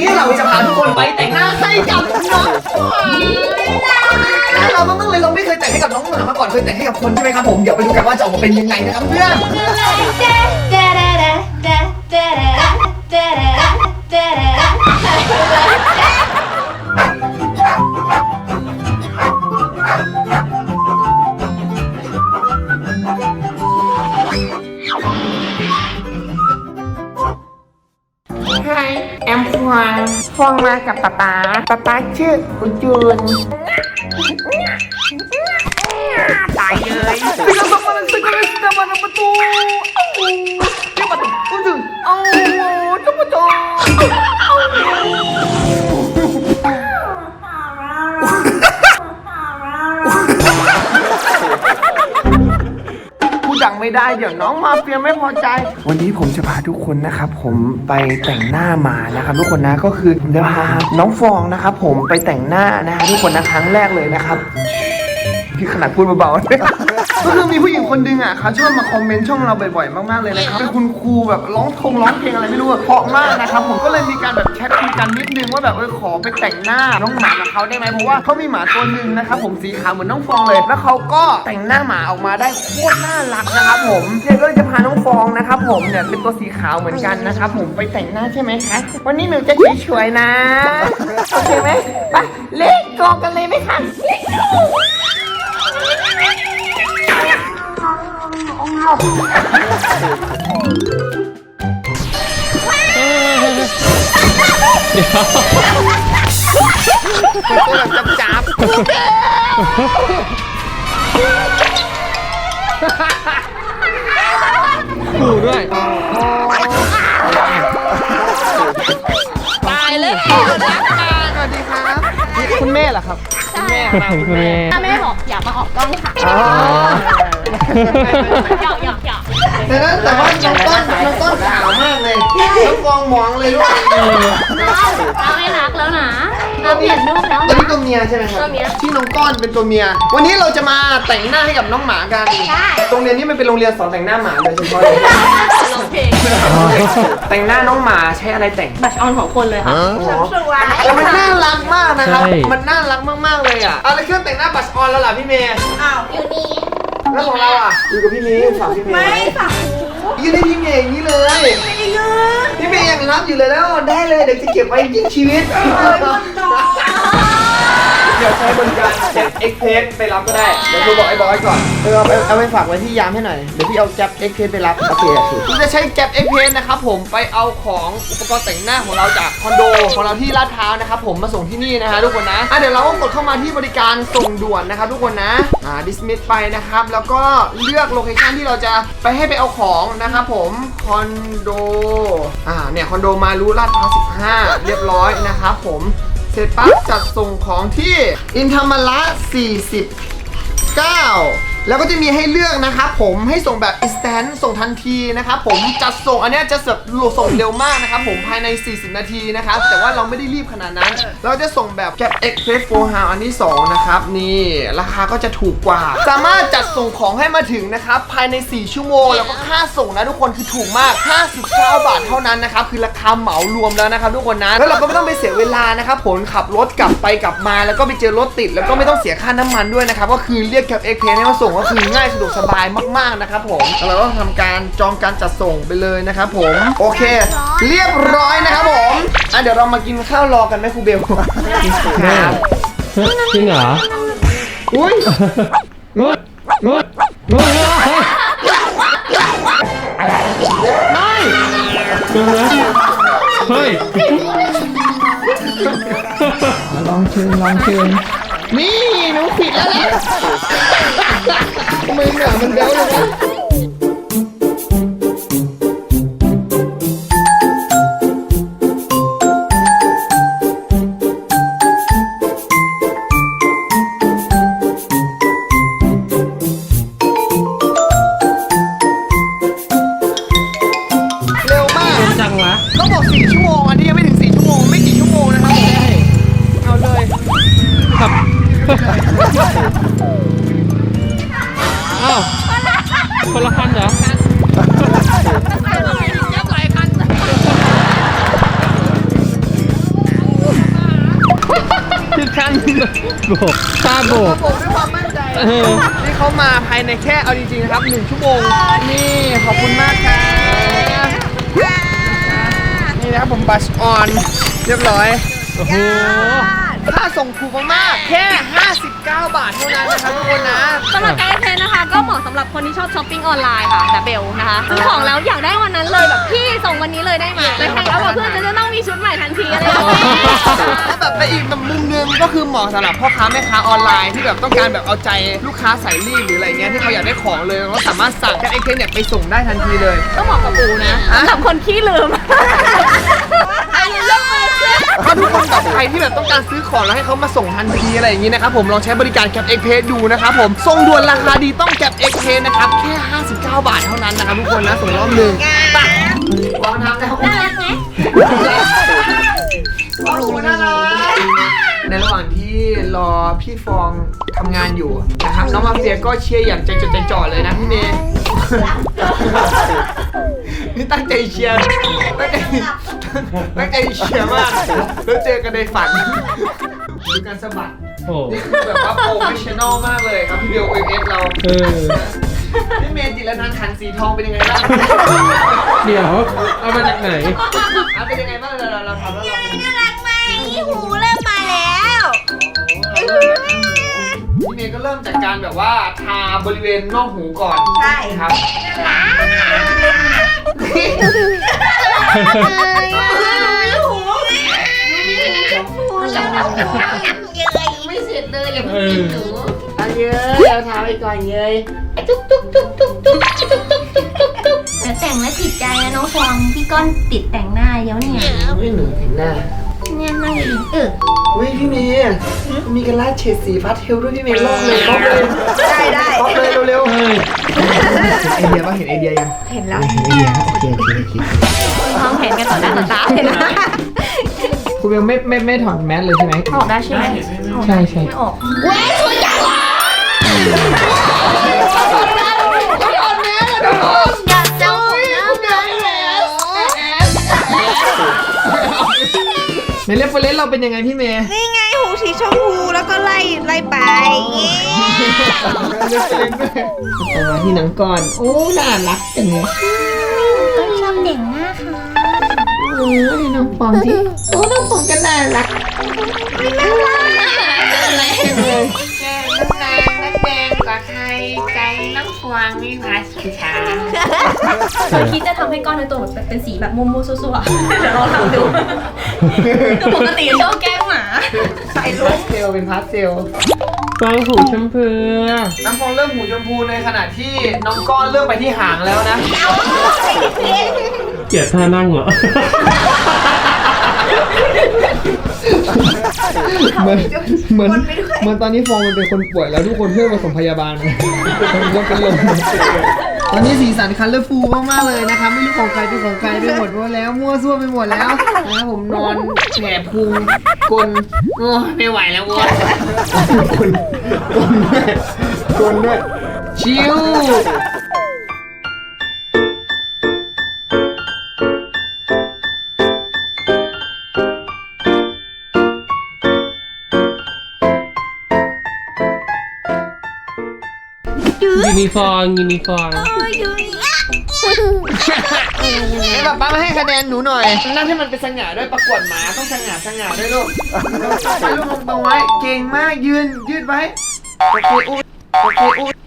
นี้เราจะพาทุกคนไปแต่งหน้าให้กับน้องหมาน่ารักมากๆเลยเราไม่เคยแต่งให้กับน้องหมามาก่อนเคยแต่งให้กับคนใช่ไหมครับผมเดี๋ยวไปดูกันว่าจะออกมาเป็นยังไงนะครับเพื่อน Hi, em Hoàng. Hoàng มากับป๊าป๊าป๊าป๊าชื่ออุจูนตายเลย Tingnan sa parang sa galas naman ang bato. Yung bato. Udo. Oh, ito ไม่ได้เดี๋ยวน้องมาเฟียไม่พอใจ วันนี้ผมจะพาทุกคนนะครับ ผมไปแต่งหน้ามานะครับ ทุกคนนะก็คือผมจะพาน้องฟองนะครับ ผมไปแต่งหน้านะฮะทุกคนนะครั้งแรกเลยนะครับ ที่ขนาดพูดเบาๆก็คือมีผู้หญิงคนหนึงอะเขาชอบมาคอมเมนต์ช่องเราบ่อยๆ มากๆเลยนะครับเป็นคุณครูแบบร้องทงร้องเพลงอะไรไม่รู้อะเพราะมากนะครับผมก็เลยมีการแบบแชทคุยกันนิดนึงว่าแบบเออขอไปแต่งหน้าน้องหมากับเขาได้ไหมเพราะว่าเขามีหมาตัวหนึ่งนะครับผมสีขาวเหมือนน้องฟองเลย แล้วเขาก็แต่งหน้าหมาออกมาได้โคตรน่ารักนะครับผมเนี่ยก็เลยจะพาน้องฟองนะครับผมเนี่ยเป็นตัวสีขาวเหมือนกันนะครับผมไปแต่งหน้าใช่ไหมคะวันนี้หนูจะสวยๆนะโอเคไหมไปเล่นกองกันเลยไหมคะ ตัวแบบจับจับขู่ด้วยตายเลยส วัสดีครับคุณแม่เหรอครับคุณแม่มาคุณแม่ ถ้าแม่บอกอยากมาออกกล้องค่ะอ๋อ หยอกหยอกหยอก แต่ว่าแต่ว่าน้องต้นน้องต้นขาวมากเลยน้องฟองหมองเลยลูกเราไม่รักแล้วนะเราเปลี่ยนรูปแล้วตัวนี้ตัวเมียใช่ไหมครับตัวเมียที่น้องก้อนเป็นตัวเมีย วันนี้เราจะมาแต่งหน้าให้กับน้องหมากันใช่ โรงเรียนนี้มันเป็นโรงเรียนสอนแต่งหน้าหมาโดยเฉพาะเลยลงเพลงแต่งหน้าน้องหมาใช้อะไรแต่ง บัชออนของคนเลยค่ะแต่มันน่ารักมากนะครับมันน่ารักมากๆเลยอะ เอาแล้วเครื่องแต่งหน้าบัชออนแล้วล่ะพี่เมย์ อยู่นี่ แล้วของเราอะอยู่กับพี่เมย์ฝากพี่เมย์ไม่ฝากยืนให้พี่เมย์อย่างนี้เลย ไม่ยืนพี่เมย์ยังรับอยู่เลยแล้วได้เลยเดี๋ยวจะเก็บไว้ยิ่งชีวิตเดี๋ ยวใช้บริการแจ็คเอ็กเพสไปรับก็ได้ เดี๋ยวโทรบอกไอ้บอยก่อนเออเอาไปเอาไปฝากไว้ที่ยามให้หน่อย เดี๋ยวพี่เอาแจ็คเอ็กเพสไปรับ โอเคพี่จะใช้แจ็คเอ็กเพสนะครับผมไปเอาของอุปกรณ์แต่งหน้าของเราจากคอนโดของเราที่ลาดพร้าวนะครับผมมาส่งที่นี่นะฮะทุกคนนะอะเดี๋ยวเราก็กดเข้ามาที่บริการส่งด่วนนะครับทุกคนนะ อ่าดิสมิสไปนะครับ แล้วก็เลือกโลเคชันที่เราจะไปให้ไปเอาของนะครับผมคอนโด อ่าเนี่ยคอนโดมารู้ลาดพร้าว15 เรียบร้อยนะครับผม เสร็จปั๊บจัดส่งของที่ อินทรมละ49 แล้วก็จะมีให้เลือกนะครับผมให้ส่งแบบ instant ส่งทันทีนะครับผมจัดส่งอันเนี้ยจะเสิร์ฟส่งเร็วมากนะครับผมภายใน 40 นาทีนะครับแต่ว่าเราไม่ได้รีบขนาดนั้น เราจะส่งแบบแก Express Go h o u อันที่2นะครับนี่ราคาก็จะถูกกว่า สามารถจัดส่งของให้มาถึงนะครับภายใน 4 ชั่วโมง แล้วก็ค่าส่งนะทุกคนคือถูกมาก 59 บาทเท่านั้นนะครับคือราคาเหมารวมแล้วนะครับทุกคนนะแล้วเราก็ไม่ต้องไปเสียเวลานะครับผลขับรถกลับไปกลับมา แล้วก็ไปเจอรถติด แล้วก็ไม่ต้องเสียค่าน้ำมันด้วยนะครับก็คือเรียกแคปเอ็กเพให้มาส่งก็คือง่ายสะดวกสบายมากๆนะครับผมแล้วเราก็ทำการจองการจัดส่งไปเลยนะครับผมโอเค เรียบร้อยนะครับผมอะเดี๋ยวเรามากินข้าวรอกันไหมครูเบลครับจริงเหรออุ้ยงดงดงดเฮ้ยไม่เกินนะเฮ้ยลองเชิญลองเชิญ นี่หนูผิดแล้วแหละทำไมหนามันแบ๊วเลยวะเร็วมากจังวะต้องบอก4ชั่วโมงอันนี้ยังไม่ถึง คนละคันเหรอคือคันโบกตาโบก ผมด้วยความมั่นใจที่เขามาภายในแค่เอาจริงๆนะครับหนึ่งชั่วโมง นี่ ขอบคุณมากครับ นี่นะครับผมบัสออน เรียบร้อย โอ้โหาส่งถูกมากๆแค่ 59 บาทเท่านั้นนะครับทุกคนนะ สำหรับไกด์เพนนะคะ ก็เหมาะสำหรับคนที่ชอบช้อปปิ้งออนไลน์ค่ะแบบเบลนะคะซื้อของแล้วอยากได้วันนั้นเลยแบบพี่ส่งวันนี้เลยได้ไหมไปแข่งแล้วแบบเพื่อนจะต้องมีชุดใหม่ทันทีอะไรอย่างเงี้ย แล้วแบบในอีกมุมหนึงก็คือเหมาะสำหรับพ่อค้าแม่ค้าออนไลน์ที่แบบต้องการแบบเอาใจลูกค้าสายรีบหรืออะไรเงี้ยที่เขาอยากได้ของเลยก็สามารถสั่งจากเอ็กเเนี่ยไปส่งได้ทันทีเลย ก็เหมาะกับปูนะสำหรับคนขี้ลืม ถ้าทุกคนกับใครที่แบบต้องการซื้อของแล้วให้เขามาส่งทันทีอะไรอย่างนี้นะครับผมลองใช้บริการแกร็บเอ็กเพดูนะครับผมส่งด่วนราคาดีต้องแกร็บเอ็กเพนะครับแค่ 59 บาทเท่านั้นนะครับทุกคนนะส่งรอบหนึ่งไปวางน้ำแล้วน่ารักไหมโอ้โหน่ารักในระหว่างที่รอพี่ฟองทำงานอยู่นะครับน้องมาเฟียก็เชียร์อย่างใจจดใจจ่อเลยนะพี่เมย์ นี่ตั้งใจเชียร์ ตั้งใจตั้งใจเชียร์มาก แล้วเจอกันในฝันดูการสะบัด โอ้นี่คือแบบว่าโปรเฟชชั่นอลมากเลยครับพี่เบลโอเอฟเราเออพี่เมย์จิรนันท์ขันสีทองเป็นยังไงบ้างเดี๋ยวเอามาจากไหนอะเป็นยังไงบ้างเราเราเราทำแล้วเราเป็นน่ารักไหมหูเริ่มมาแล้วพี่ เมย์ก็เริ่มจากการแบบว่าทาบริเวณนอกหูก่อนใช่ ครับไม่เสร็จเลยอย่าเอเพิ่งอกินหนูเอาเยอะเอาทาไปก่อนเยยตุ๊กตุ๊กตุ๊กตุ๊กตุ๊กตุ๊กตุ๊กตุ๊กตุ๊กตุ๊กแต่แต่งแล้วติดใจนะน้องฟองพี่ก้อนติดแต่งหน้าเยอะเนี่ยไม่หนูเห็นหน้า เนี่ยนั่งดีเอออุ้ยพี่เมย์มีกันลาดเฉดสีพาสเทลด้วยพี่เมย์ลอกเลยลอกเลยได้ได้ลอกเลยเร็วเฮ้ยๆไอเดียป่ะเห็นไอเดียยังเห็นแล้วเห็นไอเดียครับโอเคโอเคโอเคมองเห็นกันต่อหน้าต่อตาเลยนะคุณเบลไม่ไม่ไม่ถอดแมสเลยใช่ไหมออกได้ใช่ไหมใช่ใช่ไม่ออกอยาก ในเรฟเฟรนซ์เราเป็นยังไงพี่เมย์นี่ไงหูสีชมพูแล้วก็ไล่ไล่ไปอย่างงี้เรฟเฟรนซ์ด้วยเอามาที่หนังก่อน โอ้น่ารักจังเลยก็ชอบเด็กหน้าค่ะโอ้ยน้องปองที่โอ้น้องปองก็น่ารักอะไรแกงน้ น้ำฟวงวิภาสุชาเคยคิดจะทำให้ก้อนในตัวแบบเป็นสีแบบมุมๆซัวๆเดี๋ยวลองทำดูคือปกติชอบแกล้งหมา ใส่พาสเทลเป็นพาสเทลฟองหูชมพูน้ำฟองเริ่มหูชมพูในขณะที่น้องก้อนเริ่มไปที่หางแล้วนะ เกลียดท่านั่งเหรอ เหมือนเหมือนเหมือนตอนนี้ฟองมันเป็นคนป่วยแล้วทุกคนเพื่อผสมพยาบาลมันก็เป็นลมตอนนี้สีสันคัลเลอร์ฟูลมากๆเลยนะครับไม่รู้ของใครเป็นของใครไปหมดหมดแล้ว มั่วซั่วไปหมดแล้วนะครับผมนอนแผลพุงกลนโอ้ยไม่ไหวแล้ววัวกลนกลนด้วยกลนด้วยชิว นิฟอร์มยูนิฟอร์มไอ้ป๊าป๊ามาให้คะแนนหนูหน่อย นั่นให้มันเป็นสง่าด้วยประกวดหมาต้องสง่าสง่าด้วยลูกใช้ลูกลงตรงไว้ เก่งมากยืนยืดไว้โอเคอุ้ยโอเคอุ้ยโอเคอุ้ย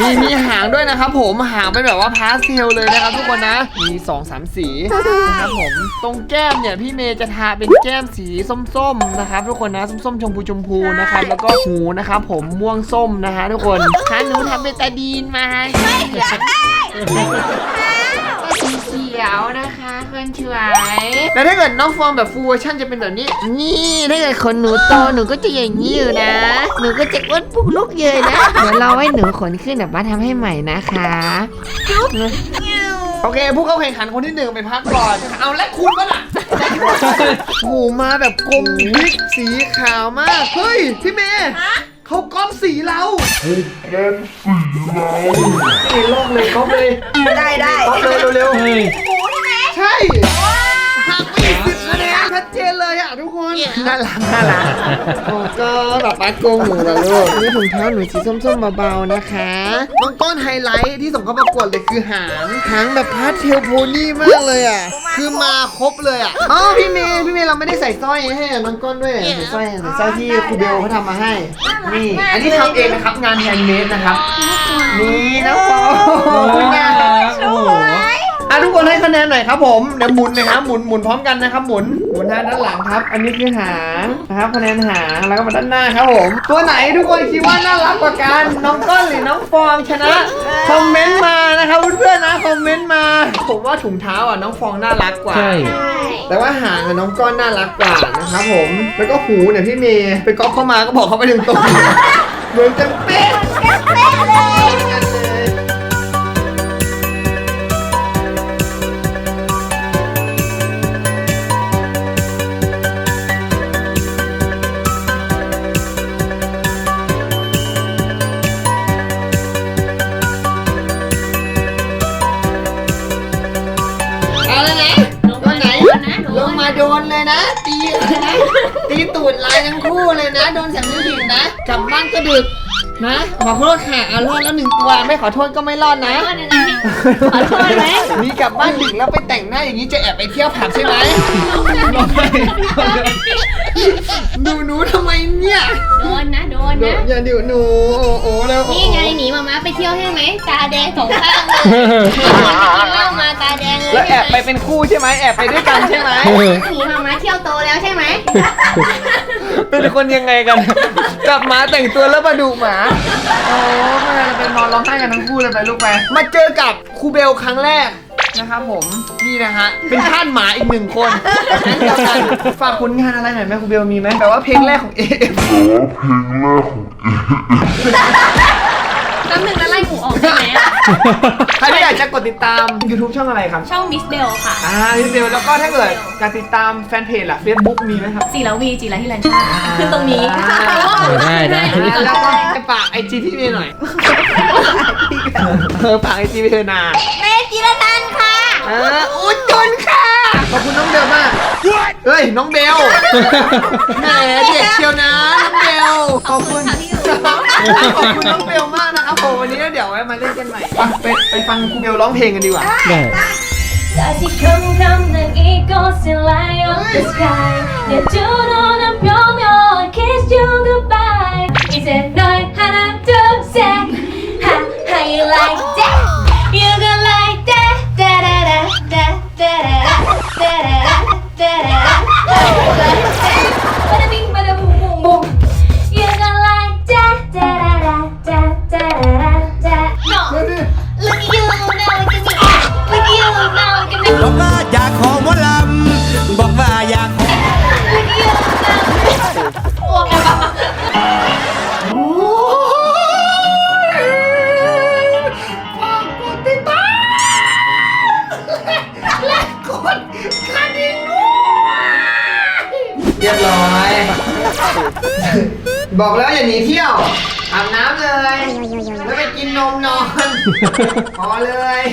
มีมีหางด้วยนะครับผมหางเป็นแบบว่าพาสเทลเลยนะครับทุกคนนะ มีสองสามสีนะครับผมตรงแก้มเนี่ยพี่เมย์จะทาเป็นแก้มสีส้มๆนะครับทุกคนนะส้มๆชมพูชมพูนะครับแล้วก็หูนะครับผมม่วงส้มนะฮะทุกคนหาหนูทำเป็นตาดีนมาไม่ ยวนะคะคนช่วยแล้วถ้าเกิดน้องฟองแบบฟูลเวอร์ชันจะเป็นแบบนี้ นี่ถ้าเกิดขนหนูโตหนูก็จะอย่างนี้อยู่นะ หนูก็จะอ้วนปุกลุกเยยนะ เดี๋ยวเราให้หนูขนขึ้นแบบว่าทำให้ใหม่นะคะ โอเคผู้เข้าแข่งขันคนที่หนึ่งไปพักก่อน เอาและคุณวะล่ะหมูมาแบบกลมบิ๊กสีขาวมาก เฮ้ย พี่เมย์ เขาก๊อปสีเราเฮ้ยเกมสีเรานี่ลอกเลยก๊อปเลยได้ได้ก๊อปเลยเร็วๆเฮ้ยใช่ ทุกคน น่ารักน่ารักโอ้ก็แบบป้าโกงหนูเหรอลูกนี่ถุงเท้าหนูสีส้มๆเบาๆนะคะน้องต้นไฮไลท์ที่ส่งเข้าประกวดเลยคือหางหางแบบพาสเทลโพนี่มากเลยอะ คือมาครบเลยอะอ๋อพี่เมย์พี่เมย์เราไม่ได้ใส่สร้อยให้น้องก้นด้วยใส่สร้อยใส่สร้อยที่ครูเบลเขาทำมาให้ นี่ อันนี้ทำเองนะครับงานแฮนด์เมดนะครับ นี่น้องโอ้โหคุณแม่โอ้โหอะทุกคนให้คะแนนหน่อยครับผมเดี๋ยวหมุนนะครับหมุนหมุนพร้อมกันนะครับหมุนหมุนทางด้านหลังครับ อันนี้คือหางนะครับคะแนนหางแล้วก็มาด้านหน้าครับผม ตัวไหนทุกคนคิดว่าน่ารักกว่ากันน้องก้อนหรือน้องฟองชนะคอมเมนต์มานะครับเพื่อนๆนะคอมเมนต์มา ผมว่าถุงเท้าอะน้องฟองน่ารักกว่า ใช่ แต่ว่าหางอะน้องก้อนน่ารักกว่านะครับผม แล้วก็หูเนี่ยพี่เมย์ไปก๊อปเข้ามาก็บอกเขาไปถึงตรง เหมือนกันเป๊ะ เป๊ะเลย นเลยนะ ตีเลยนะ ตีตูดลายทั้งคู่เลยนะ โดนแสงนิ้วหินนะกลับบ้านก็ดึกนะขอโทษค่ะเอารอดแล้วหนึ่งตัวไม่ขอโทษก็ไม่รอดนะขอโทษไหมมีกลับบ้านดึกแล้วไปแต่งหน้าอย่างนี้จะแอบไปเที่ยวผับใช่ไหม หนูหนูทำไมเนี่ยโด นนะโดนเดี๋ยวนะ อย่าเดี๋ยวหนู โอ้โอ้แล้วโอ้นี่ไงหนีมาม้าไปเที่ยวใช่ไหม ตาแดงสองข้างเลยกินเหล้ามาตาแดงเลยแล้วแอบไปเป็นคู่ใช่ไหมแอบไปด้วยกันใช่ไหมหนีมาม้าเที่ยวโตแล้วใช่ไหมเป็นคนยังไงกันกลับมาแต่งตัวแล้วมาดุหมาโอ้แม่เราเป็นนอนร้องไห้กันทั้งคู่เลยไปลูกไปมาเจอกับครูเบลครั้งแรก นะครับผมนี่นะฮะเป็นท่านหมาอีกหนึ่งคนครั้งเดียวกันฝากผลงานอะไรหน่อยไหมครูเบลมีไหมแบบว่าเพลงแรกของเอฟแใครที่อยากจะกดติดตาม YouTube ช่องอะไรครับ ช่องมิสเบลค่ะ อ่าพี่เบลแล้วก็ถ้าเกิดการติดตามแฟนเพจล่ะ Facebook มีไหมครับ จีราวีจีราฮิรันชาขึ้นตรงนี้ได้ได้ แล้วก็ไปฝากไอจีพี่เมย์หน่อยเออฝากไอจีพี่เธอนาเมจิรนันท์ค่ะ เอออุดจุนค่ะ ขอบคุณน้องเบลมากเฮ้ย น้องเบลแหมเด็กเชียวนะ น้องเบลขอบคุณ ค่ะพี่อยู่ ขอบคุณน้องเบลมากนะครับผมวันนี้เดี๋ยวไว้มาเล่นกันใหม่ไปไปไปฟังครูเบลร้องเพลงกันดีกว่า ได้ 다시 컴컴난 이곳에 lie on the sky 내 두 눈은 펴며 kiss you goodbye 이제 널 บอกแล้วอย่าหนีเที่ยวอาบน้ำเลย แล้วไปกินนมนอน พอเลย